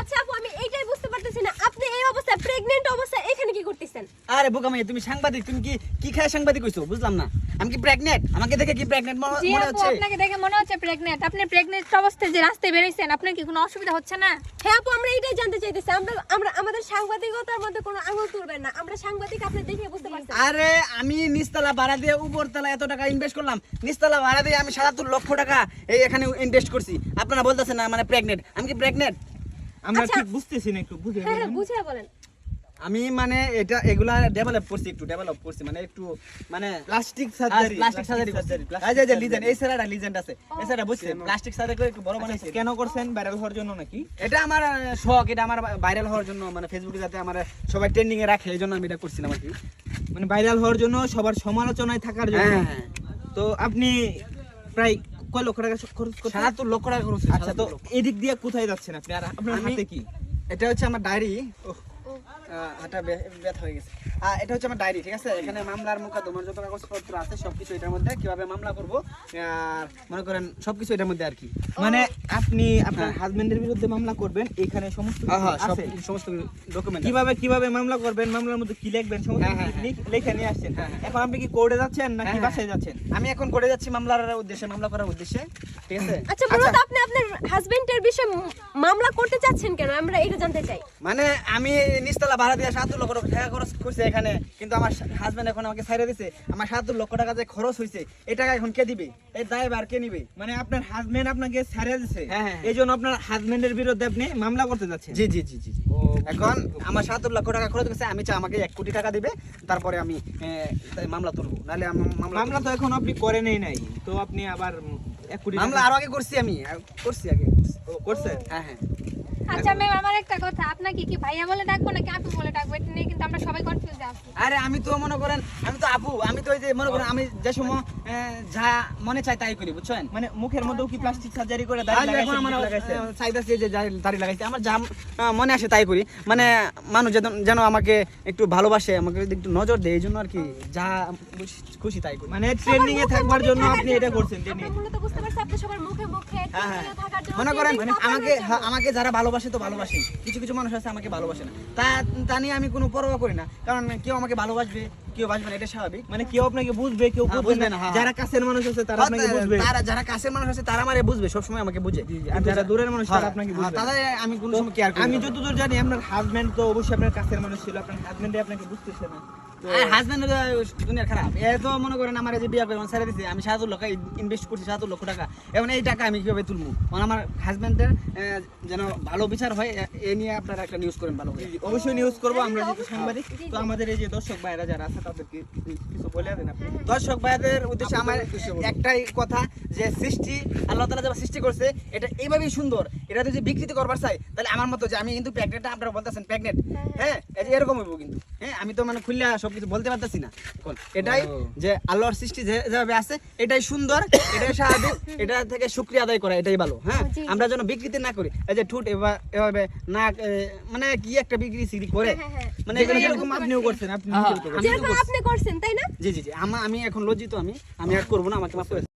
আচ্ছা আপু আমি এইটাই বুঝতে পারতেছি না। আপনি এই অবস্থায় প্রেগন্যান্ট অবস্থায় এখানে কি করতেছেন? আরে বোকা মাইয়া তুমি সাংবাদিক তুমি কি কি খায় সাংবাদিক হইছো? বুঝলাম না। আমি কি প্রেগনেন্ট আমাকে দেখে কি প্রেগনেন্ট জি মনে হচ্ছে? আপনাকে দেখে মনে হচ্ছে প্রেগনেন্ট আপনি প্রেগনেন্ট অবস্থায় যে রাস্তায় আপনার কি কোনো অসুবিধা হচ্ছে না? হ্যাঁ আপু আমরা এইটাই জানতে চাইতেছি। আমরা আমরা আমাদের সাংবাদিকতার মধ্যে কোনো আঙুল তুলবেন না। আমরা সাংবাদিক আপনি দেখে বুঝতে পারছেন। আরে আমি নিচতলা ভাড়া দিয়ে উপরতলা এত টাকা ইনভেস্ট করলাম। নিচতলা ভাড়া দিয়ে আমি সাতাত্তর লক্ষ টাকা এই এখানে ইনভেস্ট করছি। আপনারা বলতেছেন না মানে প্রেগনেন্ট আমি কি প্রেগনেন্ট আমরা আচ্ছা। ঠিক বুঝতেছি না একটু বুঝে হ্যাঁ হ্যাঁ বলুন। বুঝিয়ে বলেন। আমি মানে এটা এগুলা ডেভেলপ করছি একটু ডেভেলপ করছি মানে একটু মানে প্লাস্টিক সার্জারি প্লাস্টিক সার্জারি এই যে যে লিজেন্ড এই স্যারটা লিজেন্ড আছে। এই স্যারটা বুঝছেন? প্লাস্টিক সার্জারি করে একটু বড় বানাইছে কেন করছেন? ভাইরাল হওয়ার জন্য নাকি? এটা আমার শখ এটা আমার ভাইরাল হওয়ার জন্য মানে ফেসবুকে যাতে আমার সবাই ট্রেন্ডিং এ রাখে এই জন্য আমি এটা করছিলাম আর কি। মানে ভাইরাল হওয়ার জন্য সবার সমালোচনায় থাকার জন্য। হ্যাঁ, হ্যাঁ। তো আপনি প্রায় কয় লক্ষ টাকা খরচ করছেন সাতাত্তর লক্ষ টাকা খরচ আচ্ছা তো এদিক দিয়ে কোথায় যাচ্ছেন আপনি? আর আপনার হাতে কি? এটা হচ্ছে আমার ডায়েরি। হাটা ব্যথা হয়ে গেছে। আহ, এটা হচ্ছে আমার ডায়েরি ঠিক আছে? এখানে মামলার মোকদ্দমার যত কাগজপত্র আছে সবকিছু এটার মধ্যে কীভাবে মামলা করব আর মনে করেন সবকিছু এটার মধ্যে আর কি। মানে আপনি আপনার হাজবেন্ডের বিরুদ্ধে মামলা করবেন এখানে সমস্ত হ্যাঁ হ্যাঁ সব আছে? সমস্ত ডকুমেন্ট কীভাবে কীভাবে মামলা করবেন মামলার মধ্যে কি লিখবেন সমস্ত হ্যাঁ, হ্যাঁ, লিখ- নিয়ে আসছেন। হ্যাঁ, হ্যাঁ। এখন আপনি কি কোর্টে যাচ্ছেন নাকি হ্যাঁ, বাসায় যাচ্ছেন? আমি এখন করে যাচ্ছি মামলার উদ্দেশ্যে মামলা করার উদ্দেশ্যে ঠিক আছে? আচ্ছা মূলত আপনি আপনার হাজবেন্ডের বিষয়ে মামলা করতে চাচ্ছেন কেন? আমরা এটা জানতে চাই। মানে আমি নিচতলা ভাড়া দিয়ে সাতাত্তর লক্ষ টাকা খরচ করছি এখানে। কিন্তু আমার হাজবেন্ড এখন আমাকে ছাইড়ে দিছে। আমার সাতাত্তর লক্ষ টাকা যে খরচ হয়েছে এই টাকা এখন কে দিবে? এই দায় বার কে নিবে? মানে আপনার হাজবেন্ড আপনাকে ছাড়িয়ে দিছে? হ্যাঁ, হ্যাঁ। এই জন্য আপনার হাজবেন্ডের বিরুদ্ধে আপনি মামলা করতে যাচ্ছেন? জি জি জি জি। এখন আমার সাতাত্তর লক্ষ টাকা খরচ করছে আমি চাই আমাকে এক কোটি টাকা দিবে তারপরে আমি মামলা তুলবো। নাহলে মামলা তো এখন আপনি করেনই নাই তো আপনি আবার এক কোটি মামলা আরও আগে করছি আমি করছি আগে। ও, করছেন? হ্যাঁ হ্যাঁ। আচ্ছা ম্যাম আমার একটা কথা। আপনাকে কি ভাইয়া বলে ডাকবো নাকি আপু বলে ডাকবো? এটা নিয়ে কিন্তু আমরা সবাই কনফিউজ আছি। আরে, আমি তো মনে করেন, আমি তো আপু, আমি তো ওই যে মনে করেন, আমি যে সময় যা মনে চাই তাই করি বুঝছেন? মানে মুখের মধ্যেও কি প্লাস্টিক সার্জারি করে দাঁড়িয়ে এখন আমার আহ, চাইতাছে যে দাড়ি লাগাইছে আমার যা মনে আসে তাই করি। মানে মানুষ যেন যেন আমাকে একটু ভালোবাসে আমাকে যদি একটু নজর দেয় এই জন্য আর কি যা খুশি- খুশি তাই করি। মানে ট্রেন্ডিং এ থাকবার জন্য আপনি এটা করছেন ট্রেন্ডিং বুঝতে পারছি আপনি সবার মুখে মুখে হ্যাঁ, হ্যাঁ। মনে করেন আমাকে হ্যাঁ, আমাকে যারা ভালোবাসে তো ভালোবাসে কিছু কিছু মানুষ আছে আমাকে ভালোবাসে না। তা তা নিয়ে আমি কোনো পরোয়া করি না। কারণ কেউ আমাকে ভালোবাসবে কেউ বাসবে না এটা স্বাভাবিক। মানে কেউ আপনাকে বুঝবে কেউ হ্যাঁ, বুঝবে না। হ্যাঁ। যারা কাছের মানুষ আছে তারা আপনাকে বুঝবে। তারা যারা কাছের মানুষ আছে তারা আমারে বুঝবে সবসময় আমাকে বুঝে। আর যারা দূরের মানুষ তারা হ্যাঁ, আপনাকে হ্যাঁ, বুঝবে। তাহলে আমি কোনো সময় কেয়ার করি আমি যতদূর জানি আপনার হাজবেন্ড তো অবশ্যই আপনার কাছের মানুষ ছিল আপনার হাজবেন্ডে আপনাকে বুঝতেছে না। আর হাজবেন্ড দুনিয়ার খারাপ। এ তো মনে করেন আমার যে বিয়ে করে ছেড়ে দিছে আমি সাত লক্ষ ইনভেস্ট করছি সাত লক্ষ টাকা। এবং এই টাকা আমি কীভাবে তুলবো? কারণ আমার হাজবেন্ডের যেন ভালো বিচার হয় এ- এ নিয়ে আপনারা একটা নিউজ করেন ভালো অবশ্যই নিউজ করব আমরা যেহেতু সাংবাদিক তো আমাদের এই যে দর্শক ভাইরা যারা আছে তাদেরকে কিছু বলে দেন আপনি। দর্শক ভাইদের উদ্দেশ্যে আমার একটাই কথা যে সৃষ্টি আল্লাহ তালা যারা সৃষ্টি করছে এটা এইভাবেই সুন্দর। এটা যদি বিকৃতি করবার চাই তাহলে আমার মতো যে আমি কিন্তু প্রেগনেন্ট আপনারা বলতেছেন প্রেগনেন্ট হ্যাঁ এরকম হইব কিন্তু। হ্যাঁ আমি তো মানে খুললে সবকিছু বলতে পারতেছি না এখন এটাই যে আল্লাহর সৃষ্টি যেভাবে আছে এটাই সুন্দর এটাই স্বাভাবিক এটা থেকে শুক্রিয়া আদায় করা এটাই ভালো হ্যাঁ। আমরা যেন বিকৃতি না করি এই যে ঠুট এভাবে না মানে কি একটা বিক্রি সিকৃতি করে হ্যাঁ, হ্যাঁ। মানে যেগুলো এগুলো এরকম আপনিও করছেন আপনি হ্যাঁ। আপনি করছেন তাই না জি জি জি আমি এখন লজ্জিত আমি আমি আর করব না আমাকে মাফ করে